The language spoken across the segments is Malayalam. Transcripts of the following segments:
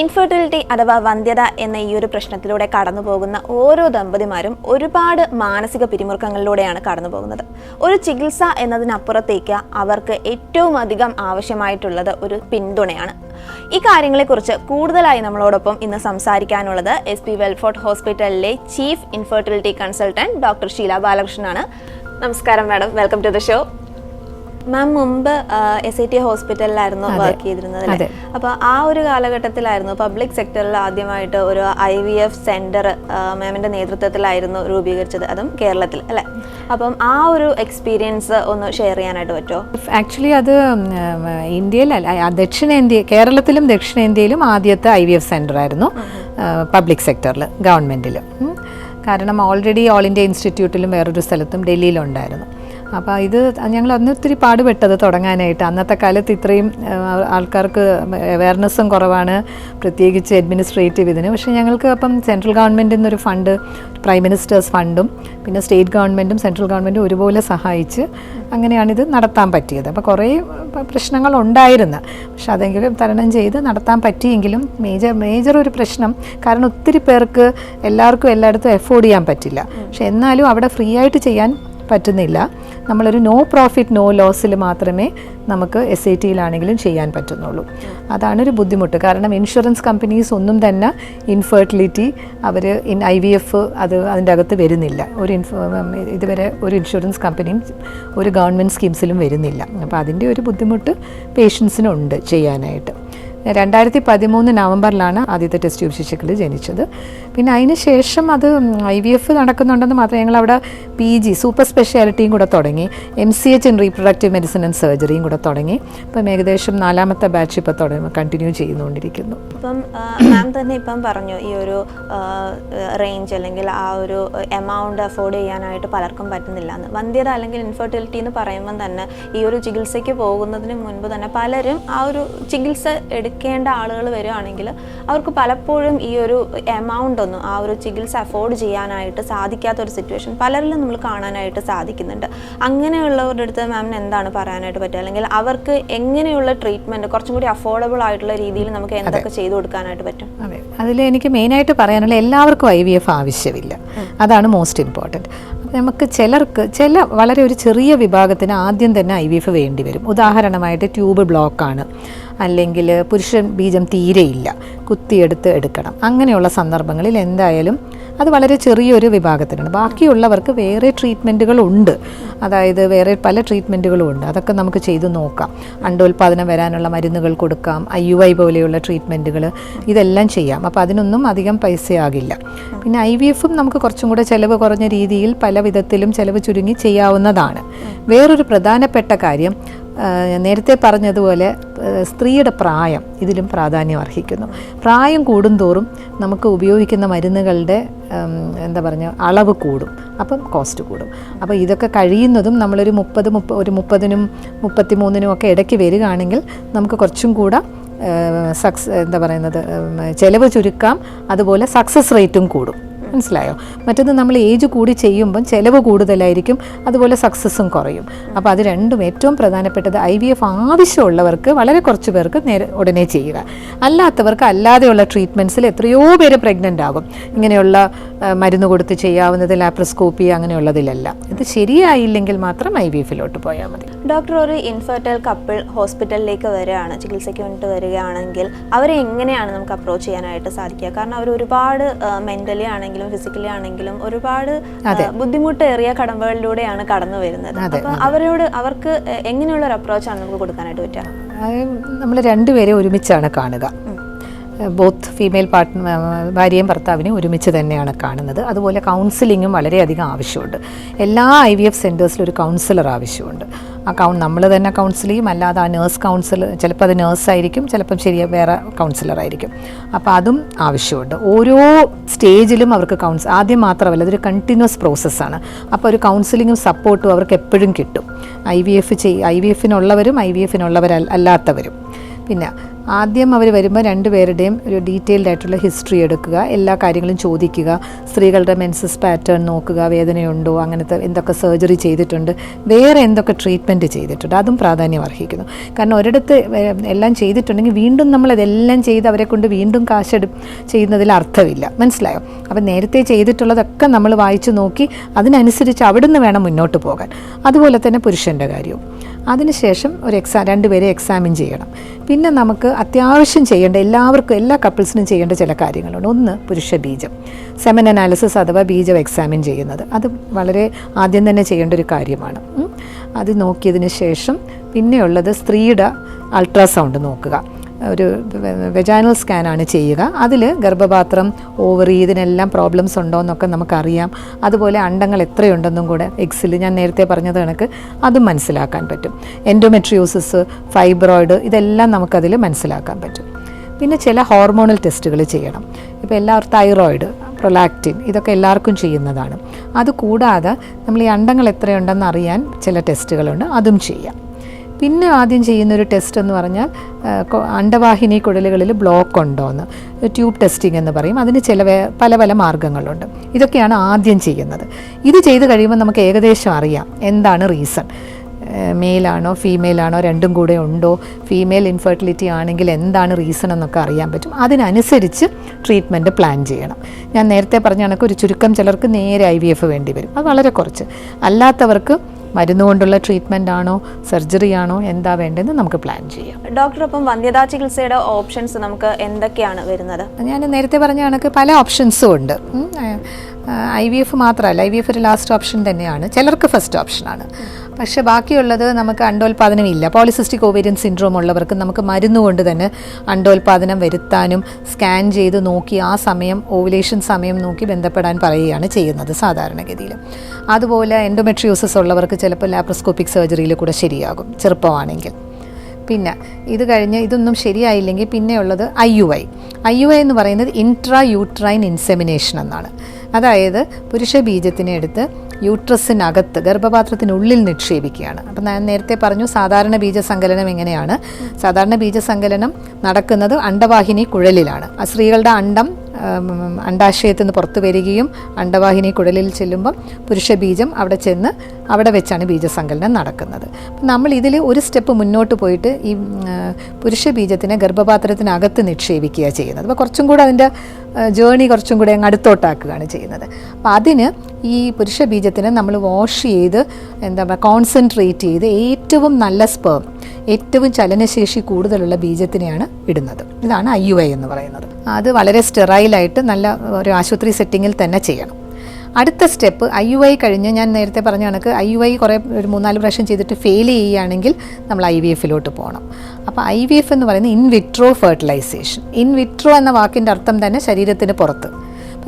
ഇൻഫെർട്ടിലിറ്റി അഥവാ വന്ധ്യത എന്ന ഈ ഒരു പ്രശ്നത്തിലൂടെ കടന്നു പോകുന്ന ഓരോ ദമ്പതിമാരും ഒരുപാട് മാനസിക പിരിമുറുക്കങ്ങളിലൂടെയാണ് കടന്നു പോകുന്നത് ഒരു ചികിത്സ എന്നതിനപ്പുറത്തേക്ക് അവർക്ക് ഏറ്റവും അധികം ആവശ്യമായിട്ടുള്ളത് ഒരു പിന്തുണയാണ്. ഈ കാര്യങ്ങളെക്കുറിച്ച് കൂടുതലായി നമ്മളോടൊപ്പം ഇന്ന് സംസാരിക്കാനുള്ളത് എസ് പി വെൽഫോർട്ട് ഹോസ്പിറ്റലിലെ chief infertility consultant doctor Sheela ബാലകൃഷ്ണനാണ്. നമസ്കാരം madam. Welcome to the show ma'am മുമ്പ് എസ് ഐ ടി ഹോസ്പിറ്റലിലായിരുന്നു വർക്ക് ചെയ്തിരുന്നത് അല്ലേ? അപ്പോൾ ആ ഒരു കാലഘട്ടത്തിലായിരുന്നു പബ്ലിക് സെക്ടറിൽ ആദ്യമായിട്ട് ഒരു ഐ വി എഫ് സെന്റർ മാമിന്റെ നേതൃത്വത്തിലായിരുന്നു രൂപീകരിച്ചത്. അതും കേരളത്തിൽ അല്ലേ? അപ്പം ആ ഒരു എക്സ്പീരിയൻസ് ഒന്ന് ഷെയർ ചെയ്യാനായിട്ട് പറ്റുമോ ആക്ച്വലി അത് ഇന്ത്യയിലല്ല ദക്ഷിണേന്ത്യ കേരളത്തിലും ദക്ഷിണേന്ത്യയിലും ആദ്യത്തെ ഐ വി എഫ് സെന്റർ ആയിരുന്നു പബ്ലിക് സെക്ടറിൽ ഗവൺമെന്റിൽ കാരണം ഓൾറെഡി ഓൾ ഇന്ത്യ ഇൻസ്റ്റിറ്റ്യൂട്ടിലും വേറൊരു സ്ഥലത്തും ഡൽഹിയിലുണ്ടായിരുന്നു. അപ്പോൾ ഇത് ഞങ്ങൾ അന്ന് ഒത്തിരി പാടുപെട്ടത് തുടങ്ങാനായിട്ട്. അന്നത്തെ കാലത്ത് ഇത്രയും ആൾക്കാർക്ക് അവയർനെസ്സും കുറവാണ് പ്രത്യേകിച്ച് അഡ്മിനിസ്ട്രേറ്റീവ് ഇതിന്. പക്ഷേ ഞങ്ങൾക്ക് അപ്പം സെൻട്രൽ ഗവൺമെന്റിൽ നിന്നൊരു ഫണ്ട് പ്രൈം മിനിസ്റ്റേഴ്സ് ഫണ്ടും പിന്നെ സ്റ്റേറ്റ് ഗവൺമെന്റും സെൻട്രൽ ഗവൺമെന്റും ഒരുപോലെ സഹായിച്ച് അങ്ങനെയാണിത് നടത്താൻ പറ്റിയത്. അപ്പോൾ കുറേ പ്രശ്നങ്ങൾ ഉണ്ടായിരുന്നു. പക്ഷെ അതെങ്കിലും തരണം ചെയ്ത് നടത്താൻ പറ്റിയെങ്കിലും മേജർ മേജർ ഒരു പ്രശ്നം. കാരണം ഒത്തിരി പേർക്ക് എല്ലാവർക്കും എല്ലായിടത്തും എഫോർഡ് ചെയ്യാൻ പറ്റില്ല. പക്ഷെ എന്നാലും അവിടെ ഫ്രീ ആയിട്ട് ചെയ്യാൻ പറ്റുന്നില്ല. നമ്മളൊരു നോ പ്രോഫിറ്റ് നോ ലോസിൽ മാത്രമേ നമുക്ക് എസ് ഐ ടിയിലാണെങ്കിലും ചെയ്യാൻ പറ്റുന്നുള്ളൂ. അതാണ് ഒരു ബുദ്ധിമുട്ട്. കാരണം ഇൻഷുറൻസ് കമ്പനീസ് ഒന്നും തന്നെ ഇൻഫെർട്ടിലിറ്റി അവർ ഇൻ ഐ വി എഫ് അത് അതിന്റെ അകത്ത് വരുന്നില്ല. ഒരു ഇൻഫ ഇതുവരെ ഒരു ഇൻഷുറൻസ് കമ്പനിയും ഒരു ഗവൺമെന്റ് സ്കീംസിലും വരുന്നില്ല. അപ്പോൾ അതിന്റെ ഒരു ബുദ്ധിമുട്ട് പേഷ്യൻസിനുണ്ട് ചെയ്യാനായിട്ട്. രണ്ടായിരത്തി പതിമൂന്ന് നവംബറിലാണ് ആദ്യത്തെ ടെസ്റ്റ് ട്യൂബ് ശിശുക്കൾ ജനിച്ചത്. പിന്നെ അതിന് ശേഷം അത് ഐ വി എഫ് നടക്കുന്നുണ്ടെന്ന് മാത്രമേ ഞങ്ങൾ അവിടെ പി ജി സൂപ്പർ സ്പെഷ്യാലിറ്റിയും കൂടെ തുടങ്ങി. M C H in reproductive medicine and സർജറിയും കൂടെ തുടങ്ങി. ഇപ്പം ഏകദേശം നാലാമത്തെ ബാച്ച് ഇപ്പോൾ തുടങ്ങി കണ്ടിന്യൂ ചെയ്തുകൊണ്ടിരിക്കുന്നു. ഇപ്പം മാം തന്നെ ഇപ്പം പറഞ്ഞു ഈ ഒരു റേഞ്ച് അല്ലെങ്കിൽ ആ ഒരു എമൗണ്ട് അഫോർഡ് ചെയ്യാനായിട്ട് പലർക്കും പറ്റുന്നില്ല എന്ന്. വന്ധ്യത അല്ലെങ്കിൽ ഇൻഫെർട്ടിലിറ്റി എന്ന് പറയുമ്പം തന്നെ ഈ ഒരു ചികിത്സയ്ക്ക് പോകുന്നതിന് മുൻപ് തന്നെ പലരും ആ ഒരു ചികിത്സ എടുക്കേണ്ട ആളുകൾ വരികയാണെങ്കിൽ അവർക്ക് പലപ്പോഴും ഈ ഒരു എമൗണ്ട് ഒന്നും ആ ഒരു ചികിത്സ അഫോർഡ് ചെയ്യാനായിട്ട് സാധിക്കാത്ത ഒരു സിറ്റുവേഷൻ പലരിലും നമ്മൾ കാണാനായിട്ട് സാധിക്കുന്നുണ്ട്. അങ്ങനെയുള്ളവരുടെ അടുത്ത് മാമിന് എന്താണ് പറയാനായിട്ട് പറ്റുക? അല്ലെങ്കിൽ അവർക്ക് എങ്ങനെയുള്ള ട്രീറ്റ്മെന്റ് കുറച്ചും കൂടി അഫോർഡബിൾ ആയിട്ടുള്ള രീതിയിൽ നമുക്ക് എന്തൊക്കെ ചെയ്തു കൊടുക്കാനായിട്ട് പറ്റും? അതെ. അതിൽ എനിക്ക് മെയിനായിട്ട് പറയാനുള്ള എല്ലാവർക്കും ഐ വി എഫ് ആവശ്യമില്ല. അതാണ് മോസ്റ്റ് ഇമ്പോർട്ടന്റ് നമുക്ക് ചിലർക്ക് ചില വളരെ ഒരു ചെറിയ വിഭാഗത്തിന് ആദ്യം തന്നെ ഐ വി എഫ് വേണ്ടി വരും. ഉദാഹരണമായിട്ട് ട്യൂബ് ബ്ലോക്കാണ്. അല്ലെങ്കിൽ പുരുഷൻ ബീജം തീരെയില്ല. കുത്തിയെടുത്ത് എടുക്കണം. അങ്ങനെയുള്ള സന്ദർഭങ്ങളിൽ എന്തായാലും അത് വളരെ ചെറിയൊരു വിഭാഗത്തിനാണ്. ബാക്കിയുള്ളവർക്ക് വേറെ ട്രീറ്റ്മെന്റുകൾ ഉണ്ട് അതായത് വേറെ പല ട്രീറ്റ്മെന്റുകളും ഉണ്ട് അതൊക്കെ നമുക്ക് ചെയ്തു നോക്കാം. അണ്ടോൽപാദനം വരാനുള്ള മരുന്നുകൾ കൊടുക്കാം. ഐ യു ഐ പോലെയുള്ള ട്രീറ്റ്മെന്റുകൾ ഇതെല്ലാം ചെയ്യാം. അപ്പോൾ അതിനൊന്നും അധികം പൈസയാകില്ല. പിന്നെ ഐ വി എഫും നമുക്ക് കുറച്ചും കൂടെ ചിലവ് കുറഞ്ഞ രീതിയിൽ പല വിധത്തിലും ചിലവ് ചുരുങ്ങി ചെയ്യാവുന്നതാണ്. വേറൊരു പ്രധാനപ്പെട്ട കാര്യം നേരത്തെ പറഞ്ഞതുപോലെ സ്ത്രീയുടെ പ്രായം ഇതിലും പ്രാധാന്യം അർഹിക്കുന്നു. പ്രായം കൂടുന്തോറും നമുക്ക് ഉപയോഗിക്കുന്ന മരുന്നുകളുടെ എന്താ പറഞ്ഞ അളവ് കൂടും. അപ്പം കോസ്റ്റ് കൂടും. അപ്പോൾ ഇതൊക്കെ കഴിയുന്നതും നമ്മളൊരു മുപ്പത് മുപ്പ ഒരു മുപ്പതിനും മുപ്പത്തി മൂന്നിനും ഒക്കെ ഇടയ്ക്ക് വരികയാണെങ്കിൽ നമുക്ക് കുറച്ചും കൂടെ സക്സ് എന്താ പറയുന്നത് ചിലവ് ചുരുക്കാം. അതുപോലെ സക്സസ് റേറ്റും കൂടും. മനസ്സിലായോ? മറ്റത് നമ്മൾ ഏജ് കൂടി ചെയ്യുമ്പം ചിലവ് കൂടുതലായിരിക്കും അതുപോലെ സക്സസ്സും കുറയും. അപ്പോൾ അത് രണ്ടും ഏറ്റവും പ്രധാനപ്പെട്ടത് ഐ വി എഫ് ആവശ്യമുള്ളവർക്ക് വളരെ കുറച്ച് പേർക്ക് നേരെ ഉടനെ ചെയ്യുക. അല്ലാത്തവർക്ക് അല്ലാതെയുള്ള ട്രീറ്റ്മെന്റ്സിൽ എത്രയോ പേര് പ്രഗ്നന്റ് ആകും. ഇങ്ങനെയുള്ള മരുന്ന് കൊടുത്ത് ചെയ്യാവുന്നത് ആപ്രസ്കോപ്പി അങ്ങനെയുള്ളതിലല്ല. ഇത് ശരിയായില്ലെങ്കിൽ മാത്രം ഐ വി എഫിലോട്ട് പോയാൽ മതി. ഡോക്ടർ ഒരു ഇൻഫെർട്ടൈൽ കപ്പിൾ ഹോസ്പിറ്റലിലേക്ക് വരികയാണ് ചികിത്സയ്ക്ക് വേണ്ടിയിട്ട് വരികയാണെങ്കിൽ അവരെ എങ്ങനെയാണ് നമുക്ക് അപ്രോച്ച് ചെയ്യാനായിട്ട് സാധിക്കുക? കാരണം അവർ ഒരുപാട് മെന്റലി ആണെങ്കിലും ഫിസിക്കലി ആണെങ്കിലും ഒരുപാട് ബുദ്ധിമുട്ട് ബുദ്ധിമുട്ടേറിയ കടമ്പകളിലൂടെയാണ് കടന്നു വരുന്നത്. അപ്പൊ അവരോട് അവർക്ക് എങ്ങനെയുള്ള ഒരു അപ്രോച്ചാണ് നമുക്ക് കൊടുക്കാനായിട്ട് പറ്റുക? നമ്മൾ രണ്ടുപേരെ ഒരുമിച്ചാണ് കാണുക. ബോത്ത് ഫീമെയിൽ പാർട്ട്ണർ ഭാര്യയും ഭർത്താവിനെയും ഒരുമിച്ച് തന്നെയാണ് കാണുന്നത്. അതുപോലെ കൗൺസിലിങ്ങും വളരെയധികം ആവശ്യമുണ്ട്. എല്ലാ ഐ വി എഫ് സെന്റേഴ്സിലും ഒരു കൗൺസിലർ ആവശ്യമുണ്ട്. ആ കൗൺ നമ്മൾ തന്നെ കൗൺസിൽ ചെയ്യും. അല്ലാതെ ആ നേഴ്സ് കൗൺസിൽ ചിലപ്പോൾ അത് നേഴ്സായിരിക്കും ചിലപ്പം ശരിയ വേറെ കൗൺസിലർ ആയിരിക്കും. അപ്പോൾ അതും ആവശ്യമുണ്ട്. ഓരോ സ്റ്റേജിലും അവർക്ക് കൗൺസ് ആദ്യം മാത്രമല്ല അതൊരു കണ്ടിന്യൂസ് പ്രോസസ്സാണ് അപ്പോൾ ഒരു കൗൺസിലിങ്ങും സപ്പോർട്ടും അവർക്ക് എപ്പോഴും കിട്ടും. ഐ വി എഫ് ചെയ് ഐ വി എഫിനുള്ളവരും ഐ വി എഫിനുള്ളവരല്ലാത്തവരും പിന്നെ ആദ്യം അവർ വരുമ്പോൾ രണ്ടുപേരുടെയും ഒരു ഡീറ്റെയിൽഡ് ആയിട്ടുള്ള ഹിസ്റ്ററി എടുക്കുക എല്ലാ കാര്യങ്ങളും ചോദിക്കുക സ്ത്രീകളുടെ മെൻസസ് പാറ്റേൺ നോക്കുക വേദനയുണ്ടോ അങ്ങനത്തെ എന്തൊക്കെ സർജറി ചെയ്തിട്ടുണ്ട് വേറെ എന്തൊക്കെ ട്രീറ്റ്മെന്റ് ചെയ്തിട്ടുണ്ട് അതും പ്രാധാന്യം അർഹിക്കുന്നു. കാരണം ഒരിടത്ത് എല്ലാം ചെയ്തിട്ടുണ്ടെങ്കിൽ വീണ്ടും നമ്മൾ ഇതെല്ലാം ചെയ്ത് അവരെ കൊണ്ട് വീണ്ടും കാശെടു ചെയ്യുന്നതിൽ അർത്ഥമില്ല. മനസ്സിലായോ? അപ്പം നേരത്തെ ചെയ്തിട്ടുള്ളതൊക്കെ നമ്മൾ വായിച്ചു നോക്കി അതിനനുസരിച്ച് അവിടുന്ന് വേണം മുന്നോട്ട് പോകാൻ. അതുപോലെ തന്നെ പുരുഷന്റെ കാര്യവും. അതിനുശേഷം ഒരു എക്സാം രണ്ടുപേരെ എക്സാമിൻ ചെയ്യണം. പിന്നെ നമുക്ക് അത്യാവശ്യം ചെയ്യേണ്ട എല്ലാവർക്കും എല്ലാ കപ്പിൾസിനും ചെയ്യേണ്ട ചില കാര്യങ്ങളുണ്ട്. ഒന്ന് പുരുഷ ബീജം സെമൻ അനാലിസിസ് അഥവാ ബീജം എക്സാമിൻ ചെയ്യുന്നത്. അത് വളരെ ആദ്യം തന്നെ ചെയ്യേണ്ട ഒരു കാര്യമാണ്. അത് നോക്കിയതിന് ശേഷം പിന്നെയുള്ളത് സ്ത്രീയുടെ അൾട്രാസൗണ്ട് നോക്കുക. ഒരു വെജാനൽ സ്കാനാണ് ചെയ്യുക. അതിൽ ഗർഭപാത്രം ഓവറി ഇതിനെല്ലാം പ്രോബ്ലംസ് ഉണ്ടോ എന്നൊക്കെ നമുക്കറിയാം. അതുപോലെ അണ്ടങ്ങൾ എത്രയുണ്ടെന്നും കൂടെ എക്സിൽ ഞാൻ നേരത്തെ പറഞ്ഞത് കണക്ക് അതും മനസ്സിലാക്കാൻ പറ്റും. എൻഡോമെട്രിയോസിസ് ഫൈബ്രോയിഡ് ഇതെല്ലാം നമുക്കതിൽ മനസ്സിലാക്കാൻ പറ്റും. പിന്നെ ചില ഹോർമോണൽ ടെസ്റ്റുകൾ ചെയ്യണം. ഇപ്പോൾ എല്ലാവരും തൈറോയിഡ് പ്രൊലാക്റ്റിൻ ഇതൊക്കെ എല്ലാവർക്കും ചെയ്യുന്നതാണ്. അതുകൂടാതെ നമ്മൾ ഈ അണ്ടങ്ങൾ എത്രയുണ്ടെന്ന് അറിയാൻ ചില ടെസ്റ്റുകളുണ്ട് അതും ചെയ്യാം. പിന്നെ ആദ്യം ചെയ്യുന്ന ഒരു ടെസ്റ്റ് എന്ന് പറഞ്ഞാൽ അണ്ടവാഹിനി കുഴലുകളിൽ ബ്ലോക്ക് ഉണ്ടോ എന്ന് ട്യൂബ് ടെസ്റ്റിംഗ് എന്ന് പറയും. അതിന് ചില പല പല മാർഗങ്ങളുണ്ട്. ഇതൊക്കെയാണ് ആദ്യം ചെയ്യുന്നത്. ഇത് ചെയ്ത് കഴിയുമ്പോൾ നമുക്ക് ഏകദേശം അറിയാം എന്താണ് റീസൺ മെയിലാണോ ഫീമെയിലാണോ രണ്ടും കൂടെ ഉണ്ടോ ഫീമെയിൽ ഇൻഫെർട്ടിലിറ്റി ആണെങ്കിൽ എന്താണ് റീസൺ എന്നൊക്കെ അറിയാൻ പറ്റും. അതിനനുസരിച്ച് ട്രീറ്റ്മെന്റ് പ്ലാൻ ചെയ്യണം. ഞാൻ നേരത്തെ പറഞ്ഞ കണക്ക് ഒരു ചുരുക്കം ചിലർക്ക് നേരെ ഐ വി എഫ് വേണ്ടി വരും. അത് വളരെ കുറച്ച്. അല്ലാത്തവർക്ക് മരുന്ന് കൊണ്ടുള്ള ട്രീറ്റ്മെന്റ് ആണോ? സർജറി ആണോ? എന്താ വേണ്ടതെന്ന് നമുക്ക് പ്ലാൻ ചെയ്യാം. ഡോക്ടർ അപ്പം വന്ധ്യതാ ചികിത്സയുടെ ഓപ്ഷൻസ് നമുക്ക് എന്തൊക്കെയാണ് വരുന്നത്? ഞാൻ നേരത്തെ പറഞ്ഞ കണക്ക് പല ഓപ്ഷൻസും ഉണ്ട്. ഐ വി എഫ് മാത്രമല്ല ഐ വി എഫ് ഒരു ലാസ്റ്റ് ഓപ്ഷൻ തന്നെയാണ്. ചിലർക്ക് ഫസ്റ്റ് ഓപ്ഷനാണ് പക്ഷേ ബാക്കിയുള്ളത് നമുക്ക് അണ്ടോൽപാദനം ഇല്ല. പോളിസിസ്റ്റിക് ഓവേരിയൻ സിൻഡ്രോം ഉള്ളവർക്ക് നമുക്ക് മരുന്ന് കൊണ്ട് തന്നെ അണ്ടോൽപാദനം വരുത്താനും സ്കാൻ ചെയ്ത് നോക്കി ആ സമയം ഓവുലേഷൻ സമയം നോക്കി ബന്ധപ്പെടാൻ പറയുകയാണ് ചെയ്യുന്നത് സാധാരണഗതിയിൽ. അതുപോലെ എൻഡോമെട്രിയോസിസ് ഉള്ളവർക്ക് ചിലപ്പോൾ ലാപ്രോസ്കോപ്പിക് സർജറിയിൽ കൂടെ ശരിയാകും ചെറുപ്പമാണെങ്കിൽ. പിന്നെ ഇത് കഴിഞ്ഞ് ഇതൊന്നും ശരിയായില്ലെങ്കിൽ പിന്നെയുള്ളത് I U I. I U I എന്ന് പറയുന്നത് ഇൻട്രാ യൂട്രൈൻ ഇൻസെമിനേഷൻ എന്നാണ്. അതായത് പുരുഷ ബീജത്തിനെ എടുത്ത് യൂട്രസിനകത്ത് ഗർഭപാത്രത്തിനുള്ളിൽ നിക്ഷേപിക്കുകയാണ്. അപ്പം ഞാൻ നേരത്തെ പറഞ്ഞു സാധാരണ ബീജസങ്കലനം എങ്ങനെയാണ്? സാധാരണ ബീജസങ്കലനം നടക്കുന്നത് അണ്ടവാഹിനി കുഴലിലാണ്. ആ സ്ത്രീകളുടെ അണ്ടം അണ്ടാശയത്തിൽ നിന്ന് പുറത്തു വരികയും അണ്ടവാഹിനി കുഴലിൽ ചെല്ലുമ്പം പുരുഷ ബീജം അവിടെ ചെന്ന് അവിടെ വെച്ചാണ് ബീജസങ്കലനം നടക്കുന്നത്. നമ്മൾ ഇതിൽ ഒരു സ്റ്റെപ്പ് മുന്നോട്ട് പോയിട്ട് ഈ പുരുഷ ബീജത്തിനെ ഗർഭപാത്രത്തിനകത്ത് നിക്ഷേപിക്കുക ചെയ്യുന്നത്. അപ്പോൾ കുറച്ചും കൂടെ അതിന്റെ ജേണി കുറച്ചും കൂടി അങ്ങ് അടുത്തോട്ടാക്കുകയാണ് ചെയ്യുന്നത്. അപ്പം അതിന് ഈ പുരുഷ ബീജത്തിന് നമ്മൾ വാഷ് ചെയ്ത് എന്താ പറയുക കോൺസെൻട്രേറ്റ് ചെയ്ത് ഏറ്റവും നല്ല സ്പേം ഏറ്റവും ചലനശേഷി കൂടുതലുള്ള ബീജത്തിനെയാണ് ഇടുന്നത്. ഇതാണ് ഐ യു ഐ എന്ന് പറയുന്നത്. അത് വളരെ സ്റ്റെറൈലായിട്ട് നല്ല ഒരു ആശുപത്രി സെറ്റിങ്ങിൽ തന്നെ ചെയ്യണം. അടുത്ത സ്റ്റെപ്പ് ഐ യു ഐ കഴിഞ്ഞ് ഞാൻ നേരത്തെ പറഞ്ഞ കണക്ക് ഐ യു ഐ കുറേ ഒരു മൂന്നാൽ പ്രാവശ്യം ചെയ്തിട്ട് ഫെയിൽ ചെയ്യുകയാണെങ്കിൽ നമ്മൾ ഐ വി എഫിലോട്ട് പോകണം അപ്പോൾ ഐ വി എഫ് എന്ന് പറയുന്നത് ഇൻവിട്രോ ഫെർട്ടിലൈസേഷൻ ഇൻവിട്രോ എന്ന വാക്കിന്റെ അർത്ഥം തന്നെ ശരീരത്തിന് പുറത്ത്.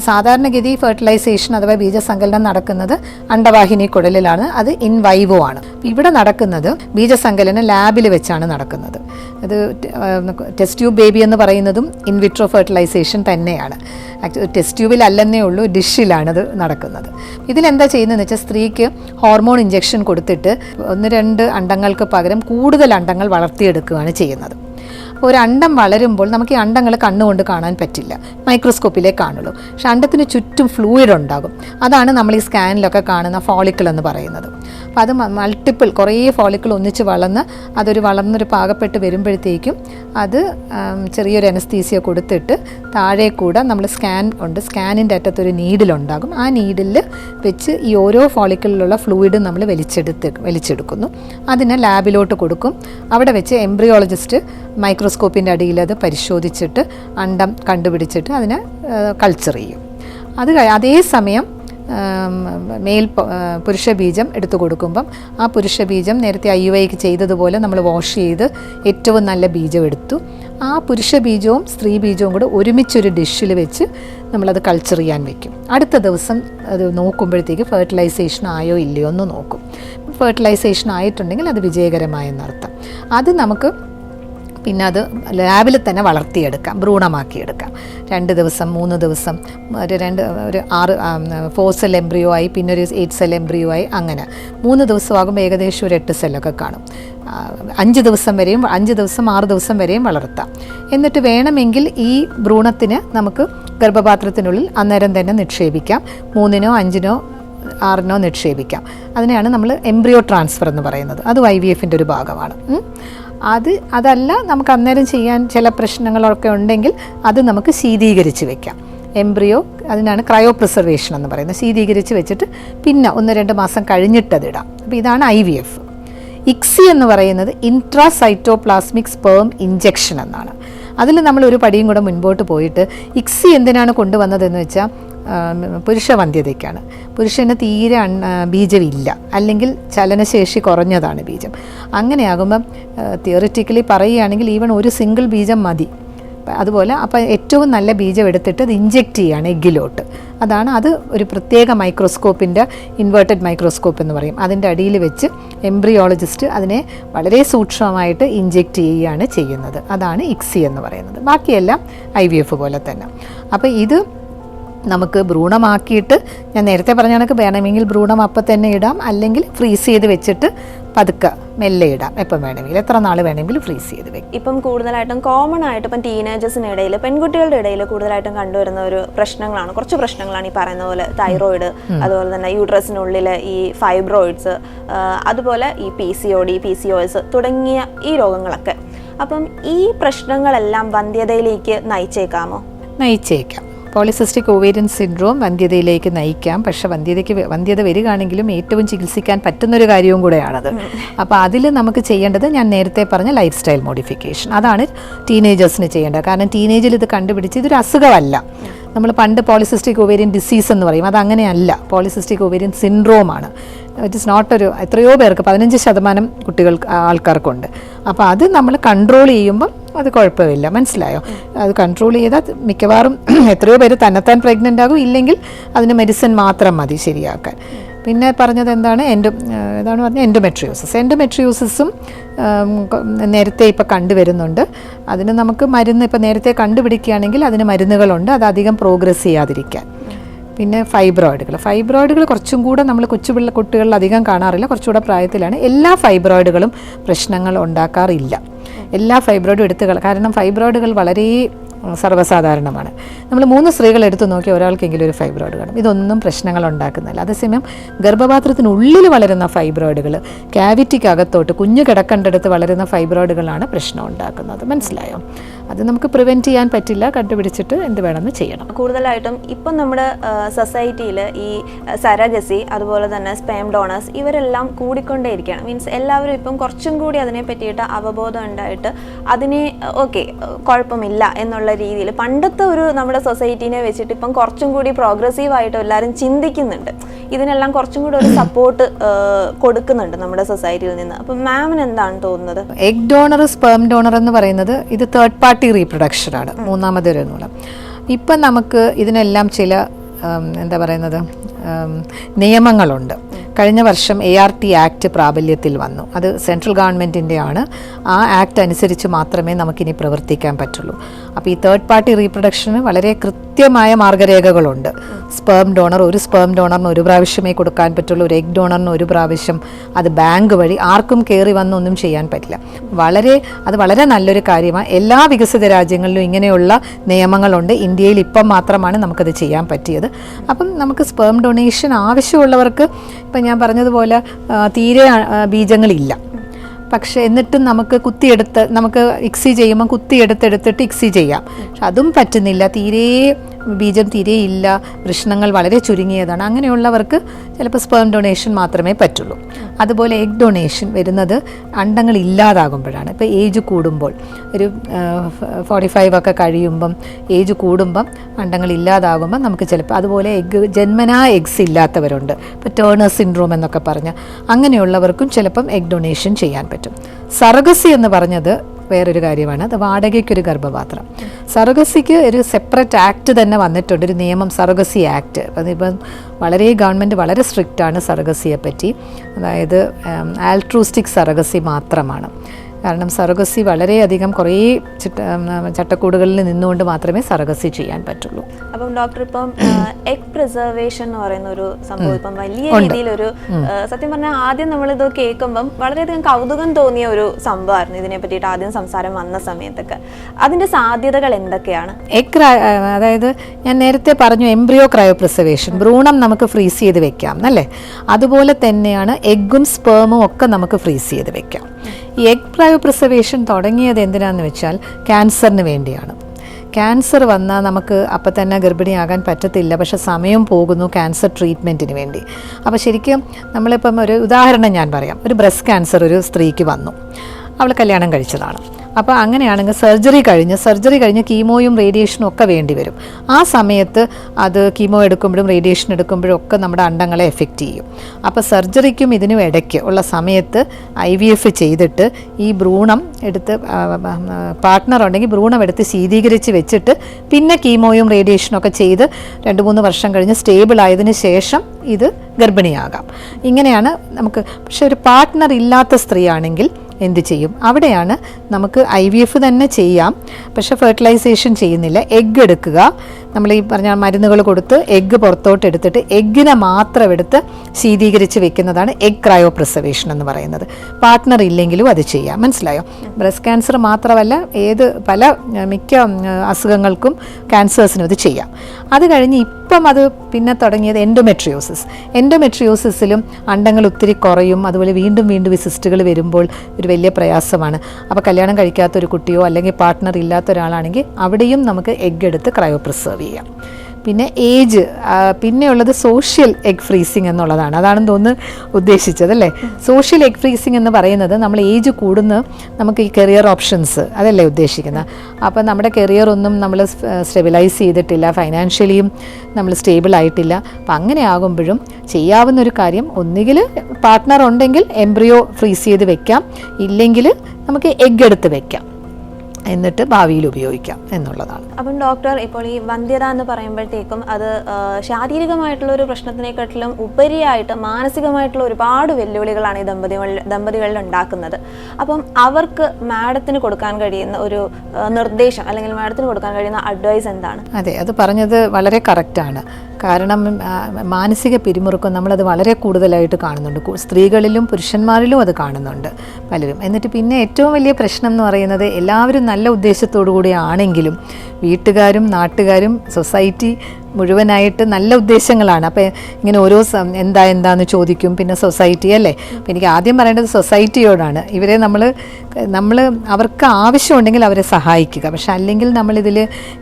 സാധാരണഗതി ഫെർട്ടിലൈസേഷൻ അഥവാ ബീജസങ്കലനം നടക്കുന്നത് അണ്ടവാഹിനി കുടലിലാണ്. അത് ഇൻ വൈവോ ആണ്. ഇവിടെ നടക്കുന്നത് ബീജസങ്കലനം ലാബിൽ വെച്ചാണ് നടക്കുന്നത്. അത് ടെസ്റ്റ് ട്യൂബ് ബേബി എന്ന് പറയുന്നതും ഇൻവിട്രോ ഫെർട്ടിലൈസേഷൻ തന്നെയാണ്. ടെസ്റ്റ് ട്യൂബിൽ അല്ലെന്നേ ഉള്ളൂ ഡിഷിലാണത് നടക്കുന്നത്. ഇതിലെന്താ ചെയ്യുന്നതെന്ന് വെച്ചാൽ സ്ത്രീക്ക് ഹോർമോൺ ഇഞ്ചെക്ഷൻ കൊടുത്തിട്ട് ഒന്ന് രണ്ട് അണ്ടങ്ങൾക്ക് പകരം കൂടുതൽ അണ്ടങ്ങൾ വളർത്തിയെടുക്കുകയാണ് ചെയ്യുന്നത്. ഒരു അണ്ടം വളരുമ്പോൾ നമുക്ക് ഈ അണ്ടങ്ങൾ കണ്ണുകൊണ്ട് കാണാൻ പറ്റില്ല. മൈക്രോസ്കോപ്പിലേ കാണുള്ളൂ. പക്ഷെ അണ്ടത്തിന് ചുറ്റും ഫ്ലൂയിഡ് ഉണ്ടാകും. അതാണ് നമ്മൾ ഈ സ്കാനിലൊക്കെ കാണുന്ന ഫോളിക്കിൾ എന്ന് പറയുന്നത്. അപ്പോൾ അത് മൾട്ടിപ്പിൾ കുറേ ഫോളിക്കിൾ ഒന്നിച്ച് വളർന്ന് അതൊരു വളർന്നൊരു പാകപ്പെട്ട് വരുമ്പോഴത്തേക്കും അത് ചെറിയൊരു അനസ്തീസിയ കൊടുത്തിട്ട് താഴെ കൂടെ നമ്മൾ സ്കാൻ ഉണ്ട്. സ്കാനിന്റെ അറ്റത്തൊരു നീഡിലുണ്ടാകും ആ നീഡിൽ വെച്ച് ഈ ഓരോ ഫോളിക്കിളിലുള്ള ഫ്ലൂയിഡ് നമ്മൾ വലിച്ചെടുത്ത് വലിച്ചെടുക്കുന്നു. അതിനെ ലാബിലോട്ട് കൊടുക്കും. അവിടെ വെച്ച് എംബ്രിയോളജിസ്റ്റ് മൈക്രോസ്കോപ്പിന്റെ അടിയിൽ അത് പരിശോധിച്ചിട്ട് അണ്ടം കണ്ടുപിടിച്ചിട്ട് അതിനെ കൾച്ചർ ചെയ്യും. അത് അതേ അതേസമയം മേൽ പുരുഷ ബീജം എടുത്തു കൊടുക്കുമ്പം ആ പുരുഷ ബീജം നേരത്തെ ഐ യു ഐക്ക് ചെയ്തതുപോലെ നമ്മൾ വാഷ് ചെയ്ത് ഏറ്റവും നല്ല ബീജം എടുത്തു. ആ പുരുഷ ബീജവും സ്ത്രീ ബീജവും കൂടെ ഒരുമിച്ചൊരു ഡിഷിൽ വെച്ച് നമ്മളത് കൾച്ചർ ചെയ്യാൻ വെക്കും. അടുത്ത ദിവസം അത് നോക്കുമ്പോഴത്തേക്ക് ഫെർട്ടിലൈസേഷൻ ആയോ ഇല്ലയോ എന്ന് നോക്കും. ഫെർട്ടിലൈസേഷൻ ആയിട്ടുണ്ടെങ്കിൽ അത് വിജയകരമായെന്നർത്ഥം. അത് നമുക്ക് പിന്നെ അത് ലാബിൽ തന്നെ വളർത്തിയെടുക്കാം ഭ്രൂണമാക്കിയെടുക്കാം. രണ്ട് ദിവസം മൂന്ന് ദിവസം ഒരു രണ്ട് ഒരു ആറ് ഫോർ സെൽ എംബ്രിയോ ആയി പിന്നെ ഒരു എയ്റ്റ് സെൽ എംബ്രിയോ ആയി അങ്ങനെ. മൂന്ന് ദിവസമാകുമ്പോൾ ഏകദേശം ഒരു എട്ട് സെല്ലൊക്കെ കാണും. അഞ്ച് ദിവസം വരെയും അഞ്ച് ദിവസം ആറ് ദിവസം വരെയും വളർത്താം. എന്നിട്ട് വേണമെങ്കിൽ ഈ ഭ്രൂണത്തിന് നമുക്ക് ഗർഭപാത്രത്തിനുള്ളിൽ അന്നേരം തന്നെ നിക്ഷേപിക്കാം. മൂന്നിനോ അഞ്ചിനോ ആറിനോ നിക്ഷേപിക്കാം. അതിനെയാണ് നമ്മൾ എംബ്രിയോ ട്രാൻസ്ഫർ എന്ന് പറയുന്നത്. അത് ഐ വി എഫിന്റെ ഒരു ഭാഗമാണ്. അത് അതല്ല നമുക്ക് അന്നേരം ചെയ്യാൻ ചില പ്രശ്നങ്ങളൊക്കെ ഉണ്ടെങ്കിൽ അത് നമുക്ക് ശീതീകരിച്ച് വെക്കാം. എംബ്രിയോ അതിനാണ് ക്രയോ പ്രിസർവേഷൻ എന്ന് പറയുന്നത്. ശീതീകരിച്ച് വെച്ചിട്ട് പിന്നെ ഒന്ന് രണ്ട് മാസം കഴിഞ്ഞിട്ട് അതിടാം അപ്പോൾ ഇതാണ് ഐ വി എഫ് ഇക്സി എന്ന് പറയുന്നത് ഇൻട്രാ ഇൻട്രാസൈറ്റോപ്ലാസ്മിക് സ്പേം ഇഞ്ചെക്ഷൻ എന്നാണ്. അതിൽ നമ്മൾ ഒരു പടിയും കൂടെ മുൻപോട്ട് പോയിട്ട് ഇക്സി എന്തിനാണ് കൊണ്ടുവന്നതെന്ന് വെച്ചാൽ പുരുഷ വന്ധ്യതയ്ക്കാണ് പുരുഷന് തീരെ ബീജമില്ല. അല്ലെങ്കിൽ ചലനശേഷി കുറഞ്ഞതാണ് ബീജം. അങ്ങനെയാകുമ്പം തിയറിറ്റിക്കലി പറയുകയാണെങ്കിൽ ഈവൺ ഒരു സിംഗിൾ ബീജം മതി. അതുപോലെ അപ്പോൾ ഏറ്റവും നല്ല ബീജം എടുത്തിട്ട് അത് ഇഞ്ചെക്റ്റ് ചെയ്യുകയാണ് എഗ്ഗിലോട്ട്. അതാണ് അത് ഒരു പ്രത്യേക മൈക്രോസ്കോപ്പിന്റെ ഇൻവേർട്ടഡ് മൈക്രോസ്കോപ്പ് എന്ന് പറയും. അതിന്റെ അടിയിൽ വെച്ച് എംബ്രിയോളജിസ്റ്റ് അതിനെ വളരെ സൂക്ഷ്മമായിട്ട് ഇഞ്ചെക്റ്റ് ചെയ്യുകയാണ് ചെയ്യുന്നത്. അതാണ് ഇക്സി എന്ന് പറയുന്നത്. ബാക്കിയെല്ലാം ഐ വി എഫ് പോലെ തന്നെ. അപ്പോൾ ഇത് നമുക്ക് ഭ്രൂണമാക്കിയിട്ട് ഞാൻ നേരത്തെ പറഞ്ഞ കണക്ക് വേണമെങ്കിൽ ഭ്രൂണം അപ്പം തന്നെ ഇടാം അല്ലെങ്കിൽ ഫ്രീസ് ചെയ്ത് വെച്ചിട്ട് പതുക്കെ മെല്ലെ ഇടാം. എപ്പം വേണമെങ്കിലും എത്ര നാൾ വേണമെങ്കിലും ഫ്രീസ് ചെയ്ത് വെക്കും. ഇപ്പം കൂടുതലായിട്ടും കോമൺ ആയിട്ട് ഇപ്പം ടീനേജേഴ്സിന് ഇടയിൽ പെൺകുട്ടികളുടെ ഇടയിൽ കൂടുതലായിട്ടും കണ്ടുവരുന്ന ഒരു പ്രശ്നങ്ങളാണ്. കുറച്ച് പ്രശ്നങ്ങളാണ് ഈ പറയുന്ന പോലെ തൈറോയിഡ് അതുപോലെ തന്നെ യൂട്രസിനുള്ളിൽ ഈ ഫൈബ്രോയിഡ്സ് അതുപോലെ ഈ P C O D P C O S തുടങ്ങിയ ഈ രോഗങ്ങളൊക്കെ. അപ്പം ഈ പ്രശ്നങ്ങളെല്ലാം വന്ധ്യതയിലേക്ക് നയിച്ചേക്കാമോ? നയിച്ചേക്കാം. പോളിസിസ്റ്റിക് ഓവേരിയൻ സിൻഡ്രോം വന്ധ്യതയിലേക്ക് നയിക്കാം. പക്ഷേ വന്ധ്യതയ്ക്ക് വന്ധ്യത വരികയാണെങ്കിലും ഏറ്റവും ചികിത്സിക്കാൻ പറ്റുന്നൊരു കാര്യവും കൂടെയാണത്. അപ്പോൾ അതിൽ നമുക്ക് ചെയ്യേണ്ടത് ഞാൻ നേരത്തെ പറഞ്ഞ ലൈഫ് സ്റ്റൈൽ മോഡിഫിക്കേഷൻ അതാണ് ടീനേജേഴ്സിന് ചെയ്യേണ്ടത്. കാരണം ടീനേജിൽ ഇത് കണ്ടുപിടിച്ച് ഇതൊരു അസുഖമല്ല. നമ്മൾ പണ്ട് പോളിസിസ്റ്റിക് ഓവേരിയൻ ഡിസീസ് എന്ന് പറയും. അത് അങ്ങനെയല്ല പോളിസിസ്റ്റിക് ഓവേരിയൻ സിൻഡ്രോമാണ് ഇറ്റ് ഇസ് നോട്ട് ഒരു എത്രയോ പേർക്ക് പതിനഞ്ച് ശതമാനം കുട്ടികൾക്ക് ആൾക്കാർക്കുണ്ട്. അപ്പോൾ അത് നമ്മൾ കൺട്രോൾ ചെയ്യുമ്പം അത് കുഴപ്പമില്ല. മനസ്സിലായോ? അത് കൺട്രോൾ ചെയ്താൽ മിക്കവാറും എത്രയോ പേര് തന്നെത്താൻ പ്രഗ്നന്റ് ആകും. ഇല്ലെങ്കിൽ അതിന് മെഡിസിൻ മാത്രം മതി ശരിയാക്കാൻ. പിന്നെ പറഞ്ഞത് എന്താണ്? എൻഡോ ഇതാണ് പറഞ്ഞത് എൻഡോമെട്രിയോസിസ് എൻഡോമെട്രിയോസിസും നേരത്തെ ഇപ്പോൾ കണ്ടുവരുന്നുണ്ട്. അതിന് നമുക്ക് മരുന്ന് ഇപ്പോൾ നേരത്തെ കണ്ടുപിടിക്കുകയാണെങ്കിൽ അതിന് മരുന്നുകളുണ്ട്. അത് അധികം പ്രോഗ്രസ് ചെയ്യാതിരിക്കാൻ. പിന്നെ ഫൈബ്രോയിഡുകൾ ഫൈബ്രോയിഡുകൾ കുറച്ചും കൂടെ നമ്മൾ കൊച്ചുപിള്ള കുട്ടികളിൽ അധികം കാണാറില്ല. കുറച്ചുകൂടെ പ്രായത്തിലാണ്. എല്ലാ ഫൈബ്രോയിഡുകളും പ്രശ്നങ്ങൾ ഉണ്ടാക്കാറില്ല. എല്ലാ ഫൈബ്രോയിഡും എടുത്തുകൾ കാരണം ഫൈബ്രോയിഡുകൾ വളരെ സർവസാധാരണമാണ്. നമ്മൾ മൂന്ന് സ്ത്രീകൾ എടുത്തു നോക്കി ഒരാൾക്കെങ്കിലും ഒരു ഫൈബ്രോയിഡ് കാണും. ഇതൊന്നും പ്രശ്നങ്ങൾ ഉണ്ടാക്കുന്നില്ല. അതേസമയം ഗർഭപാത്രത്തിനുള്ളിൽ വളരുന്ന ഫൈബ്രോയിഡുകൾ ക്യാവിറ്റിക്കകത്തോട്ട് കുഞ്ഞു കിടക്കേണ്ടടുത്ത് വളരുന്ന ഫൈബ്രോയിഡുകളാണ് പ്രശ്നം ഉണ്ടാക്കുന്നത്. മനസ്സിലായോ? അത് നമുക്ക് പ്രിവെന്റ് ചെയ്യാൻ പറ്റില്ല കണ്ടുപിടിച്ചിട്ട് എന്ത് വേണമെന്ന് ചെയ്യണം. കൂടുതലായിട്ടും ഇപ്പം നമ്മുടെ സൊസൈറ്റിയിൽ ഈ സരഗസി അതുപോലെ തന്നെ സ്പേം ഡോണേഴ്സ് ഇവരെല്ലാം കൂടിക്കൊണ്ടേയിരിക്കുകയാണ്. മീൻസ് എല്ലാവരും ഇപ്പം കുറച്ചും കൂടി അതിനെ പറ്റിയിട്ട് അവബോധം ഉണ്ടായിട്ട് അതിനെ ഓക്കെ കുഴപ്പമില്ല എന്നുള്ള രീതിയിൽ പണ്ടത്തെ ഒരു നമ്മുടെ സൊസൈറ്റീനെ വെച്ചിട്ട് ഇപ്പം കുറച്ചും കൂടി പ്രോഗ്രസീവ് ആയിട്ട് എല്ലാവരും ചിന്തിക്കുന്നുണ്ട്. ഇതിനെല്ലാം കുറച്ചും കൂടി ഒരു സപ്പോർട്ട് കൊടുക്കുന്നുണ്ട് നമ്മുടെ സൊസൈറ്റിയിൽ നിന്ന്. അപ്പം മാമിന് എന്താണ് തോന്നുന്നത്? എഗ് ഡോണർ സ്പേം ഡോണർ എന്ന് പറയുന്നത് ഇത് തേർഡ് പാർട്ടി റീപ്രൊഡക്ഷനാണ്. മൂന്നാമതൊരു എന്നുള്ള ഇപ്പം നമുക്ക് ഇതിനെല്ലാം ചില എന്താ പറയുന്നത് നിയമങ്ങളുണ്ട്. കഴിഞ്ഞ വർഷം എ ആർ ടി ആക്ട് പ്രാബല്യത്തിൽ വന്നു. അത് സെൻട്രൽ ഗവൺമെന്റിന്റെ ആണ് ആ ആക്ട് അനുസരിച്ച് മാത്രമേ നമുക്കിനി പ്രവർത്തിക്കാൻ പറ്റുള്ളൂ. അപ്പോൾ ഈ തേർഡ് പാർട്ടി റീപ്രൊഡക്ഷന് വളരെ കൃത്യമായ മാർഗരേഖകളുണ്ട്. സ്പേം ഡോണർ ഒരു സ്പേം ഡോണറിന് ഒരു പ്രാവശ്യമേ കൊടുക്കാൻ പറ്റുള്ളൂ. ഒരു എഗ് ഡോണറിന് ഒരു പ്രാവശ്യം അത് ബാങ്ക് വഴി ആർക്കും കയറി വന്നൊന്നും ചെയ്യാൻ പറ്റില്ല. വളരെ അത് വളരെ നല്ലൊരു കാര്യമാണ്. എല്ലാ വികസിത രാജ്യങ്ങളിലും ഇങ്ങനെയുള്ള നിയമങ്ങളുണ്ട്. ഇന്ത്യയിൽ ഇപ്പം മാത്രമാണ് നമുക്കത് ചെയ്യാൻ പറ്റിയത്. അപ്പം നമുക്ക് സ്പേം ഡൊണേഷൻ ആവശ്യമുള്ളവർക്ക് ഇപ്പം ഞാൻ പറഞ്ഞതുപോലെ തീരെ ബീജങ്ങളില്ല. പക്ഷെ എന്നിട്ടും നമുക്ക് കുത്തിയെടുത്ത് നമുക്ക് ഇക്സി ചെയ്യുമ്പോൾ കുത്തിയെടുത്തെടുത്തിട്ട് ഇക്സി ചെയ്യാം. പക്ഷെ അതും പറ്റുന്നില്ല. തീരെ ബീജം തീരെ ഇല്ല വൃഷ്ണങ്ങൾ വളരെ ചുരുങ്ങിയതാണ്. അങ്ങനെയുള്ളവർക്ക് ചിലപ്പോൾ സ്പേം ഡൊണേഷൻ മാത്രമേ പറ്റുള്ളൂ. അതുപോലെ എഗ് ഡൊണേഷൻ വരുന്നത് അണ്ടങ്ങൾ ഇല്ലാതാകുമ്പോഴാണ്. ഇപ്പോൾ ഏജ് കൂടുമ്പോൾ ഒരു ഫോർട്ടി ഫൈവ് ഒക്കെ കഴിയുമ്പം ഏജ് കൂടുമ്പം അണ്ടങ്ങൾ ഇല്ലാതാകുമ്പം നമുക്ക് ചിലപ്പോൾ അതുപോലെ എഗ് ജന്മനാ എഗ്സ് ഇല്ലാത്തവരുണ്ട്. ഇപ്പോൾ ടേണർ സിൻഡ്രോം എന്നൊക്കെ പറഞ്ഞ് അങ്ങനെയുള്ളവർക്കും ചിലപ്പം എഗ് ഡൊണേഷൻ ചെയ്യാൻ പറ്റും. സർഗസി എന്ന് പറഞ്ഞത് വേറൊരു കാര്യമാണ്. അത് വാടകയ്ക്കൊരു ഗർഭപാത്രം. സർഗസിക്ക് ഒരു സെപ്പറേറ്റ് ആക്ട് തന്നെ വന്നിട്ടുണ്ട്. ഒരു നിയമം സർഗസി ആക്ട് അതിപ്പം വളരെ ഗവൺമെന്റ് വളരെ സ്ട്രിക്റ്റാണ് സർഗസിയെ പറ്റി അതായത് ആൽട്രൂസ്റ്റിക് സർഗസി മാത്രമാണ്. കാരണം സർഗസി വളരെയധികം കുറേ ചിട്ട ചട്ടക്കൂടുകളിൽ നിന്നുകൊണ്ട് മാത്രമേ സർഗസി ചെയ്യാൻ പറ്റുള്ളൂ. അപ്പം ഡോക്ടർ ഇപ്പം എഗ് പ്രിസർവേഷൻ എന്ന് പറയുന്ന ഒരു സംഭവം ഇപ്പം വലിയ രീതിയിലൊരു സത്യം പറഞ്ഞാൽ ആദ്യം നമ്മൾ ഇത് കേൾക്കുമ്പം വളരെയധികം കൗതുകം തോന്നിയ ഒരു സംഭവമായിരുന്നു ഇതിനെ പറ്റിയിട്ട് ആദ്യം സംസാരം വന്ന സമയത്തൊക്കെ. അതിന്റെ സാധ്യതകൾ എന്തൊക്കെയാണ്? എഗ് അതായത് ഞാൻ നേരത്തെ പറഞ്ഞു എംബ്രിയോ ക്രയോ പ്രിസർവേഷൻ ഭ്രൂണം നമുക്ക് ഫ്രീസ് ചെയ്ത് വെക്കാം അല്ലേ? അതുപോലെ തന്നെയാണ് എഗ്ഗും സ്പേമും ഒക്കെ നമുക്ക് ഫ്രീസ് ചെയ്ത് വെക്കാം. ഈ എഗ് ക്രയോ പ്രിസർവേഷൻ തുടങ്ങിയത് എന്തിനാന്ന് വെച്ചാൽ ക്യാൻസറിന് വേണ്ടിയാണ്. ക്യാൻസർ വന്നാൽ നമുക്ക് അപ്പം തന്നെ ഗർഭിണിയാകാൻ പറ്റത്തില്ല പക്ഷെ സമയം പോകുന്നു ക്യാൻസർ ട്രീറ്റ്മെന്റിന് വേണ്ടി. അപ്പോൾ ശരിക്കും നമ്മളിപ്പം ഒരു ഉദാഹരണം ഞാൻ പറയാം. ഒരു ബ്രസ്റ്റ് ക്യാൻസർ ഒരു സ്ത്രീക്ക് വന്നു. അവൾ കല്യാണം കഴിച്ചതാണ്. അപ്പോൾ അങ്ങനെയാണെങ്കിൽ സർജറി കഴിഞ്ഞ് സർജറി കഴിഞ്ഞ് കീമോയും റേഡിയേഷനും ഒക്കെ വേണ്ടി വരും. ആ സമയത്ത് അത് കീമോ എടുക്കുമ്പോഴും റേഡിയേഷൻ എടുക്കുമ്പോഴും ഒക്കെ നമ്മുടെ അണ്ടങ്ങളെ എഫക്റ്റ് ചെയ്യും. അപ്പോൾ സർജറിക്കും ഇതിനും ഇടയ്ക്ക് ഉള്ള സമയത്ത് ഐ വി എഫ് ചെയ്തിട്ട് ഈ ഭ്രൂണം എടുത്ത് പാർട്ട്ണർ ഉണ്ടെങ്കിൽ ഭ്രൂണം എടുത്ത് ശീതീകരിച്ച് വെച്ചിട്ട് പിന്നെ കീമോയും റേഡിയേഷനും ഒക്കെ ചെയ്ത് രണ്ട് മൂന്ന് വർഷം കഴിഞ്ഞ് സ്റ്റേബിൾ ആയതിനു ശേഷം ഇത് ഗർഭിണിയാകാം. ഇങ്ങനെയാണ് നമുക്ക് പക്ഷെ ഒരു പാർട്ട്ണർ ഇല്ലാത്ത സ്ത്രീയാണെങ്കിൽ എന്ത് ചെയ്യും? അവിടെയാണ് നമുക്ക് ഐ വി എഫ് തന്നെ ചെയ്യാം. പക്ഷേ ഫെർട്ടിലൈസേഷൻ ചെയ്യുന്നില്ല. എഗ്ഗ് എടുക്കുക. നമ്മൾ ഈ പറഞ്ഞ മരുന്നുകൾ കൊടുത്ത് എഗ്ഗ് പുറത്തോട്ട് എടുത്തിട്ട് എഗ്ഗിനെ മാത്രം എടുത്ത് ശീതീകരിച്ച് വെക്കുന്നതാണ് എഗ് ക്രയോ പ്രിസർവേഷൻ എന്ന് പറയുന്നത്. പാർട്ട്ണർ ഇല്ലെങ്കിലും അത് ചെയ്യാം. മനസ്സിലായോ? ബ്രസ്റ്റ് ക്യാൻസർ മാത്രമല്ല ഏത് പല മിക്ക അസുഖങ്ങൾക്കും ക്യാൻസേഴ്സിനും ഇത് ചെയ്യാം. അത് കഴിഞ്ഞ് ഇപ്പം അത് പിന്നെ തുടങ്ങിയത് എൻഡോമെട്രിയോസിസ് എൻഡോമെട്രിയോസിസിലും അണ്ടങ്ങൾ ഒത്തിരി കുറയും അതുപോലെ വീണ്ടും വീണ്ടും വിസിസ്റ്റുകൾ വരുമ്പോൾ ഒരു വലിയ പ്രയാസമാണ്. അപ്പോൾ കല്യാണം കഴിക്കാത്ത ഒരു കുട്ടിയോ അല്ലെങ്കിൽ പാർട്ട്ണർ ഇല്ലാത്ത ഒരാളാണെങ്കിൽ അവിടെയും നമുക്ക് എഗ്ഗ് എടുത്ത് ക്രയോ പ്രിസർവ് ചെയ്യാം. പിന്നെ ഏജ് പിന്നെയുള്ളത് സോഷ്യൽ എഗ് ഫ്രീസിങ് എന്നുള്ളതാണ്. അതാണെന്ന് തോന്നുന്നു ഉദ്ദേശിച്ചത് അല്ലേ? സോഷ്യൽ എഗ് ഫ്രീസിങ് എന്ന് പറയുന്നത് നമ്മൾ ഏജ് കൂടുന്ന നമുക്ക് ഈ കരിയർ ഓപ്ഷൻസ് അതല്ലേ ഉദ്ദേശിക്കുന്നത്? അപ്പോൾ നമ്മുടെ കരിയർ ഒന്നും നമ്മൾ സ്റ്റെബിലൈസ് ചെയ്തിട്ടില്ല ഫൈനാൻഷ്യലിയും നമ്മൾ സ്റ്റേബിൾ ആയിട്ടില്ല. അപ്പം അങ്ങനെ ആകുമ്പോഴും ചെയ്യാവുന്ന ഒരു കാര്യം ഒന്നുകിൽ പാർട്ട്ണർ ഉണ്ടെങ്കിൽ എംബ്രിയോ ഫ്രീസ് ചെയ്ത് വെക്കാം. ഇല്ലെങ്കിൽ നമുക്ക് എഗ് എടുത്ത് വെക്കാം. എന്നിട്ട് ഭാവിയിൽ ഉപയോഗിക്കാം എന്നുള്ളതാണ്. അപ്പം ഡോക്ടർ ഇപ്പോൾ ഈ വന്ധ്യത എന്ന് പറയുമ്പോഴത്തേക്കും അത് ശാരീരികമായിട്ടുള്ള ഒരു പ്രശ്നത്തിനെക്കാട്ടിലും ഉപരിയായിട്ട് മാനസികമായിട്ടുള്ള ഒരുപാട് വെല്ലുവിളികളാണ് ഈ ദമ്പതികളിൽ ദമ്പതികളിൽ ഉണ്ടാക്കുന്നത്. അപ്പം അവർക്ക് മാഡത്തിന് കൊടുക്കാൻ കഴിയുന്ന ഒരു നിർദ്ദേശം അല്ലെങ്കിൽ മാഡത്തിന് കൊടുക്കാൻ കഴിയുന്ന അഡ്വൈസ് എന്താണ്? അതെ അത് പറഞ്ഞത് വളരെ കറക്റ്റാണ് കാരണം മാനസിക പിരിമുറുക്കം നമ്മളത് വളരെ കൂടുതലായിട്ട് കാണുന്നുണ്ട്. സ്ത്രീകളിലും പുരുഷന്മാരിലും അത് കാണുന്നുണ്ട് പലരും. എന്നിട്ട് പിന്നെ ഏറ്റവും വലിയ പ്രശ്നം എന്ന് പറയുന്നത് എല്ലാവരും നല്ല ഉദ്ദേശത്തോടു കൂടി ആണെങ്കിലും വീട്ടുകാരും നാട്ടുകാരും സൊസൈറ്റി മുഴുവനായിട്ട് നല്ല ഉദ്ദേശങ്ങളാണ്. അപ്പോൾ ഇങ്ങനെ ഓരോ എന്താ എന്താന്ന് ചോദിക്കും. പിന്നെ സൊസൈറ്റി അല്ലേ? അപ്പം എനിക്ക് ആദ്യം പറയേണ്ടത് സൊസൈറ്റിയോടാണ്. ഇവരെ നമ്മൾ നമ്മൾ അവർക്ക് ആവശ്യമുണ്ടെങ്കിൽ അവരെ സഹായിക്കുക. പക്ഷെ അല്ലെങ്കിൽ നമ്മളിതിൽ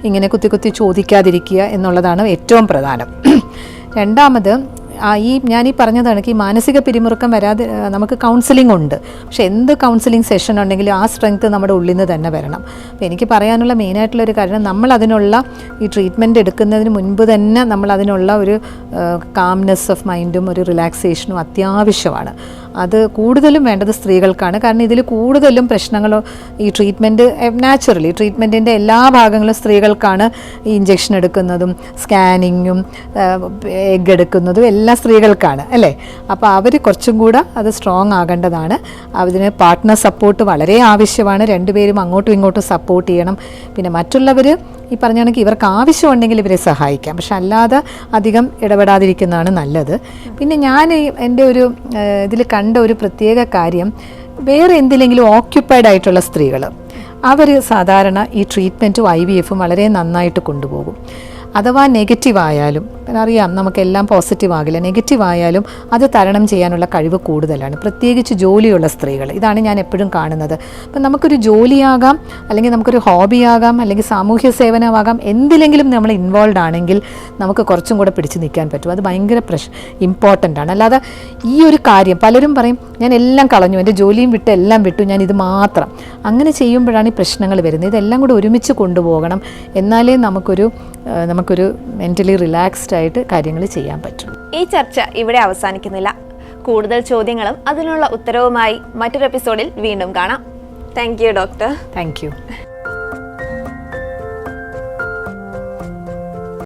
ഇങ്ങനെ കുത്തി കുത്തി ചോദിക്കാതിരിക്കുക എന്നുള്ളതാണ് ഏറ്റവും പ്രധാനം. രണ്ടാമത് ഈ ഞാൻ ഈ പറഞ്ഞതാണ് ഈ മാനസിക പിരിമുറുക്കം വരാതെ നമുക്ക് കൗൺസിലിംഗ് ഉണ്ട്. പക്ഷെ എന്ത് കൗൺസിലിംഗ് സെഷൻ ഉണ്ടെങ്കിലും ആ സ്ട്രെങ്ത് നമ്മുടെ ഉള്ളിൽ നിന്ന് തന്നെ വരണം. അപ്പോൾ എനിക്ക് പറയാനുള്ള മെയിനായിട്ടുള്ള ഒരു കാര്യം നമ്മൾ അതിനുള്ള ഈ ട്രീറ്റ്മെന്റ് എടുക്കുന്നതിന് മുൻപ് തന്നെ നമ്മൾ അതിനുള്ള ഒരു കാംനെസ് ഓഫ് മൈൻഡും ഒരു റിലാക്സേഷനും അത്യാവശ്യമാണ്. അത് കൂടുതലും വേണ്ടത് സ്ത്രീകൾക്കാണ്. കാരണം ഇതിൽ കൂടുതലും പ്രശ്നങ്ങൾ ഈ ട്രീറ്റ്മെന്റ് നാച്ചുറലി ട്രീറ്റ്മെന്റിന്റെ എല്ലാ ഭാഗങ്ങളും സ്ത്രീകൾക്കാണ് ഈ ഇഞ്ചെക്ഷൻ എടുക്കുന്നതും സ്കാനിങ്ങും എഗ് എടുക്കുന്നതും എല്ലാം സ്ത്രീകൾക്കാണ് അല്ലേ? അപ്പോൾ അവർ കുറച്ചും കൂടെ അത് സ്ട്രോങ് ആകേണ്ടതാണ്. അതിന് പാർട്ട്ണർ സപ്പോർട്ട് വളരെ ആവശ്യമാണ്. രണ്ടുപേരും അങ്ങോട്ടും ഇങ്ങോട്ടും സപ്പോർട്ട് ചെയ്യണം. പിന്നെ മറ്റുള്ളവർ ഈ പറഞ്ഞാണെങ്കിൽ കണക്ക് ഇവർക്ക് ആവശ്യമുണ്ടെങ്കിൽ ഇവരെ സഹായിക്കാം. പക്ഷെ അല്ലാതെ അധികം ഇടപെടാതിരിക്കുന്നതാണ് നല്ലത്. പിന്നെ ഞാൻ എന്റെ ഒരു ഇതിൽ കണ്ട ഒരു പ്രത്യേക കാര്യം വേറെ എന്തിലെങ്കിലും ഓക്യുപ്പൈഡ് ആയിട്ടുള്ള സ്ത്രീകൾ അവർ സാധാരണ ഈ ട്രീറ്റ്മെന്റും ഐ വി എഫും വളരെ നന്നായിട്ട് കൊണ്ടുപോകും. അഥവാ നെഗറ്റീവ് ആയാലും അറിയാം നമുക്കെല്ലാം പോസിറ്റീവ് ആകില്ല. നെഗറ്റീവ് ആയാലും അത് തരണം ചെയ്യാനുള്ള കഴിവ് കൂടുതലാണ്. പ്രത്യേകിച്ച് ജോലിയുള്ള സ്ത്രീകൾ. ഇതാണ് ഞാൻ എപ്പോഴും കാണുന്നത്. അപ്പം നമുക്കൊരു ജോലിയാകാം അല്ലെങ്കിൽ നമുക്കൊരു ഹോബിയാകാം അല്ലെങ്കിൽ സാമൂഹ്യ സേവനമാകാം എന്തിലെങ്കിലും നമ്മൾ ഇൻവോൾവ് ആണെങ്കിൽ നമുക്ക് കുറച്ചും കൂടെ പിടിച്ചു നിൽക്കാൻ പറ്റും. അത് ഭയങ്കര പ്രശ് ഇമ്പോർട്ടന്റ് ആണ്. അല്ലാതെ ഈ ഒരു കാര്യം പലരും പറയും ഞാൻ എല്ലാം കളഞ്ഞു എന്റെ ജോലിയും വിട്ട് എല്ലാം വിട്ടു ഞാൻ ഇത് മാത്രം. അങ്ങനെ ചെയ്യുമ്പോഴാണ് ഈ പ്രശ്നങ്ങൾ വരുന്നത്. ഇതെല്ലാം കൂടെ ഒരുമിച്ച് കൊണ്ടുപോകണം. എന്നാലേ നമുക്കൊരു നമുക്കൊരു മെന്റലി റിലാക്സ്ഡ് ആയിട്ട് കാര്യങ്ങൾ ചെയ്യാൻ പറ്റും. ഈ ചർച്ച ഇവിടെ അവസാനിക്കുന്നില്ല. കൂടുതൽ ചോദ്യങ്ങളും അതിനുള്ള ഉത്തരവുമായി മറ്റൊരു എപ്പിസോഡിൽ വീണ്ടും കാണാം. Thank you doctor thank you